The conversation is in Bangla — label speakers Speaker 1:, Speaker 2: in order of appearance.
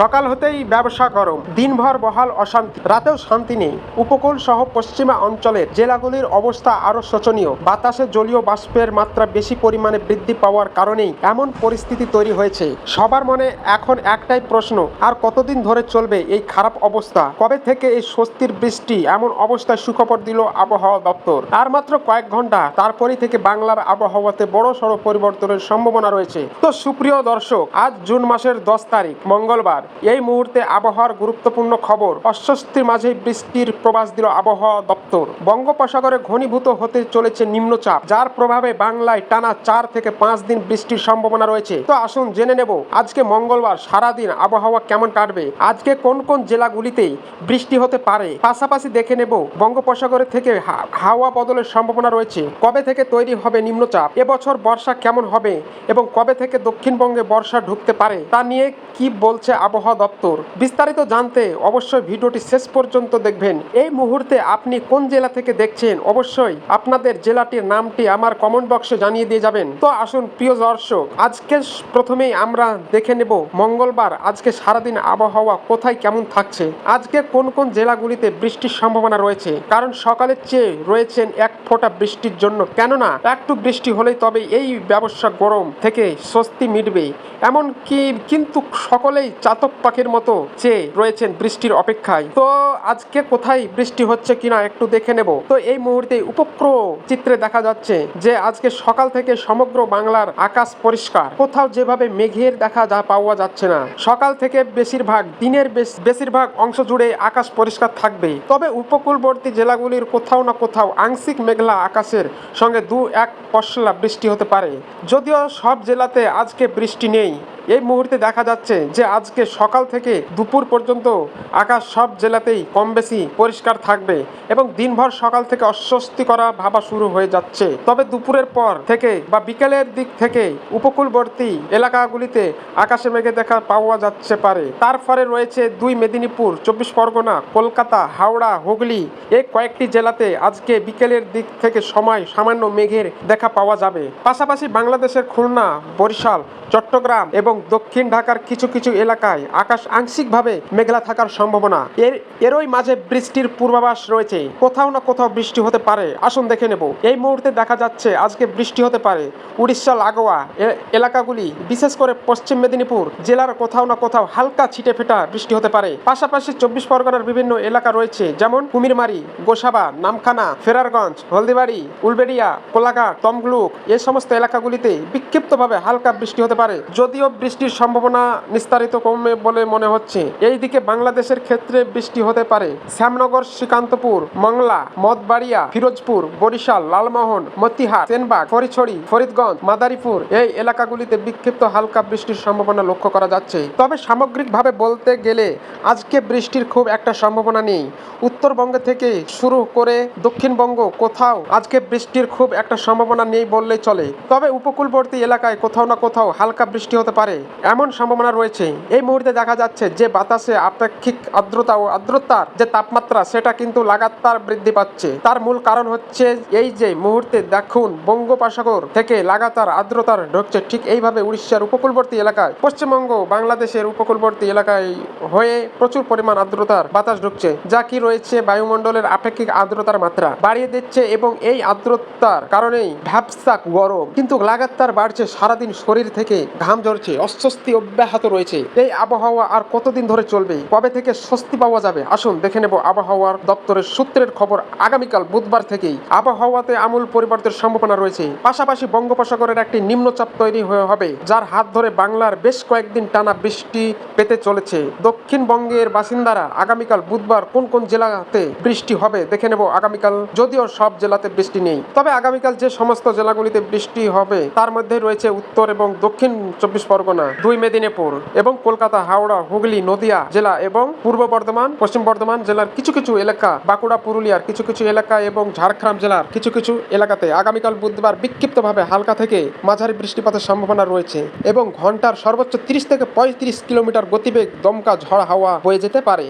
Speaker 1: সকাল হতেই ব্যবসা গরম, দিনভর বহাল অশান্তি, রাতেও শান্তি নেই। উপকূল সহ পশ্চিমা অঞ্চলের জেলাগুলির অবস্থা আরও শোচনীয়। বাতাসে জলীয় বাষ্পের মাত্রা বেশি পরিমাণে বৃদ্ধি পাওয়ার কারণেই এমন পরিস্থিতি তৈরি হয়েছে। সবার মনে এখন একটাই প্রশ্ন, আর কতদিন ধরে চলবে এই খারাপ অবস্থা? কবে থেকে এই স্বস্তির বৃষ্টি এমন অবস্থায় সুখবর দিল আবহাওয়া দপ্তর? আর মাত্র কয়েক ঘণ্টা তারপরই থেকে বাংলার আবহাওয়াতে বড় সড় পরিবর্তনের সম্ভাবনা রয়েছে। তো সুপ্রিয় দর্শক, আজ জুন মাসের দশ তারিখ, মঙ্গলবার। এই মুহূর্তে আবহাওয়ার গুরুত্বপূর্ণ খবর। অস্বস্তির মাঝেই বৃষ্টির প্রবাস দিল আবহাওয়া দপ্তর। বঙ্গোপসাগরে ঘনীভূত হতে চলেছে নিম্নচাপ, যার প্রভাবে বাংলায় টানা চার থেকে পাঁচ দিন বৃষ্টির সম্ভাবনা রয়েছে। তো আসুন জেনে নেব, আজকে মঙ্গলবার সারাদিন আবহাওয়া কেমন কাটবে? আজকে কোন কোন জেলাগুলিতে বৃষ্টি হতে পারে? পাশাপাশি দেখে নেব, বঙ্গোপসাগরে থেকে হাওয়া বদলের সম্ভাবনা রয়েছে। কবে থেকে তৈরি হবে নিম্নচাপ? এবছর বর্ষা কেমন হবে? এবং কবে থেকে দক্ষিণবঙ্গে বর্ষা ঢুকতে পারে? তা নিয়ে কি বলছে আবহাওয়া দপ্তর বিস্তারিত জানতে অবশ্যই ভিডিওটি শেষ পর্যন্ত দেখবেন। এই মুহূর্তে আপনি কোন জেলা থেকে দেখছেন অবশ্যই আপনাদের জেলাটির নামটি আমার কমেন্ট বক্সে জানিয়ে দিয়ে যাবেন। তো আসুন, প্রিয় দর্শক, আজকে প্রথমেই আমরা দেখে নেব মঙ্গলবার আজকে সারাদিন আবহাওয়া কোথায় কেমন থাকছে। আজকে কোন কোন জেলাগুলিতে বৃষ্টির সম্ভাবনা রয়েছে? কারণ সকালের চেয়ে রয়েছেন এক ফোঁটা বৃষ্টির জন্য। কেননা, একটু বৃষ্টি হলেই তবে এই ব্যবসা গরম থেকে স্বস্তি মিটবে এমন কি কিন্তু সকলেই চাতক পাখির মতো চেয়ে রয়েছেন বৃষ্টির অপেক্ষায়। তো আজকে কোথায় বৃষ্টি হচ্ছে কিনা একটু দেখে নেব। তো এই মুহূর্তে উপক্র চিত্রে দেখা যাচ্ছে যে আজকে সকাল থেকে সমগ্র বাংলার আকাশ পরিষ্কার। কোথাও যেভাবে মেঘের দেখা যা পাওয়া যাচ্ছে না। সকাল থেকে বেশিরভাগ দিনের বেশ- বেশিরভাগ অংশ জুড়ে আকাশ পরিষ্কার থাকবে। তবে উপকূলবর্তী জেলাগুলির কোথাও না কোথাও আংশিক মেঘলা আকাশের সঙ্গে দু এক পশলা বৃষ্টি হতে পারে। যদিও সব জেলাতে আজকে বৃষ্টি নেই। এই মুহূর্তে দেখা যাচ্ছে যে আজকে সকাল থেকে দুপুর পর্যন্ত আকাশ সব জেলাতেই কম বেশি পরিষ্কার থাকবে এবং দিনভর সকাল থেকে অস্বস্তি করা ভাবা শুরু হয়ে যাচ্ছে। তবে দুপুরের পর থেকে বা বিকেলের দিক থেকে উপকূলবর্তী এলাকাগুলিতে আকাশে মেঘে দেখা পাওয়া যাচ্ছে পারে। তারপরে রয়েছে দুই মেদিনীপুর, চব্বিশ পরগনা, কলকাতা, হাওড়া, হুগলি এই কয়েকটি জেলাতে আজকে বিকেলের দিক থেকে সময় সামান্য মেঘের দেখা পাওয়া যাবে। পাশাপাশি বাংলাদেশের খুলনা, বরিশাল, চট্টগ্রাম এবং দক্ষিণ ঢাকার কিছু কিছু এলাকায় আকাশ আংশিকভাবে মেঘলা থাকার সম্ভাবনা। এর, এরই মাঝে বৃষ্টির পূর্বাভাস রয়েছে। কোথাও না কোথাও বৃষ্টি হতে পারে। আসুন দেখে নেব। এই মুহূর্তে দেখা যাচ্ছে আজকে বৃষ্টি হতে পারে। উড়িষ্যা, লাগোয়া এলাকাগুলি, বিশেষ করে পশ্চিম মেদিনীপুর জেলার কোথাও না কোথাও হালকা ছিটে ফেটা বৃষ্টি হতে পারে। পাশাপাশি চব্বিশ পরগনার বিভিন্ন এলাকা রয়েছে, যেমন কুমিরমারি, গোসাবা, নামখানা, ফেরারগঞ্জ, হলদিবাড়ি, উলবেড়িয়া, কোলাঘাট, তমলুক এই সমস্ত এলাকাগুলিতে বিক্ষিপ্তভাবে হালকা বৃষ্টি হতে পারে। যদিও বৃষ্টির সম্ভাবনা নিস্তারিত কমে বলে মনে হচ্ছে। এইদিকে বাংলাদেশের ক্ষেত্রে বৃষ্টি হতে পারে। শ্যামনগর, শ্রীকান্তপুর, মংলা মদবাড়িয়া ফিরোজপুর, বরিশাল, লালমোহন, মতিহার, সেনবাগ ফরিছড়ি ফরিদগঞ্জ, মাদারীপুর এই এলাকাগুলিতে বিক্ষিপ্ত হালকা বৃষ্টির সম্ভাবনা লক্ষ্য করা যাচ্ছে। তবে সামগ্রিকভাবে বলতে গেলে আজকে বৃষ্টির খুব একটা সম্ভাবনা নেই। উত্তরবঙ্গ থেকে শুরু করে দক্ষিণবঙ্গ কোথাও আজকে বৃষ্টির খুব একটা সম্ভাবনা নেই বললেই চলে। তবে উপকূলবর্তী এলাকায় কোথাও না কোথাও হালকা বৃষ্টি হতে পারে। এমন সম্ভাবনা রয়েছে। এই মুহূর্তে দেখা যাচ্ছে যে বাতাসে আপেক্ষিক আর্দ্রতা ও আর্দ্রতার যে তাপমাত্রা, সেটা কিন্তু লাগাতার বৃদ্ধি পাচ্ছে। তার মূল কারণ হচ্ছে এই যে মুহূর্তে দেখুন, বঙ্গোপসাগর থেকে লাগাতার আর্দ্রতার ঢুকছে ঠিক এইভাবে উড়িষ্যার উপকূলবর্তী এলাকায়। পশ্চিমবঙ্গ, বাংলাদেশের উপকূলবর্তী এলাকায় হয়ে প্রচুর পরিমাণ আর্দ্রতার বাতাস ঢুকছে, যা কি রয়েছে বায়ুমণ্ডলের আপেক্ষিক আর্দ্রতার মাত্রা। বাড়িয়ে দিচ্ছে এবং এই আর্দ্রতার কারণেই ভ্যাবসা গরম। কিন্তু লাগাতার বাড়ছে সারাদিন শরীর থেকে ঘাম ঝরছে। অস্বস্তি অব্যাহত রয়েছে। এই আবহাওয়া আর কতদিন ধরে চলবে? কবে থেকে স্বস্তি পাওয়া যাবে? আসুন দেখে নেব আবহাওয়ার দপ্তরের সূত্রের খবর আগামীকাল বুধবার থেকেই। আবহাওয়াতে আমূল পরিবর্তনের সম্ভাবনা রয়েছে। পাশাপাশি বঙ্গোপসাগরের একটি নিম্নচাপ তৈরি হয়ে হবে, যার হাত ধরে বাংলার বেশ কয়েকদিন টানা বৃষ্টি পেতে চলেছে। দক্ষিণবঙ্গের বাসিন্দারা আগামীকাল বুধবার কোন কোন জেলাতে বৃষ্টি হবে দেখে নেব আগামীকাল, যদিও সব জেলাতে বৃষ্টি নেই। তবে আগামীকাল যে সমস্ত জেলাগুলিতে বৃষ্টি হবে, তার মধ্যে রয়েছে উত্তর এবং দক্ষিণ চব্বিশ পরগনা দুই মেদিনীপুর এবং কলকাতা, হাওড়া, হুগলি, নদিয়া জেলা এবং পূর্ব বর্ধমান, পশ্চিম বর্ধমান জেলার কিছু কিছু এলাকা, বাঁকুড়া, পুরুলিয়ার কিছু কিছু এলাকা এবং ঝাড়গ্রাম জেলার কিছু কিছু এলাকাতে আগামীকাল বুধবার বিক্ষিপ্তভাবে হালকা থেকে মাঝারি বৃষ্টিপাতের সম্ভাবনা রয়েছে এবং ঘণ্টার সর্বোচ্চ তিরিশ থেকে পঁয়ত্রিশ কিলোমিটার গতিবেগ দমকা ঝড় হাওয়া হয়ে যেতে পারে।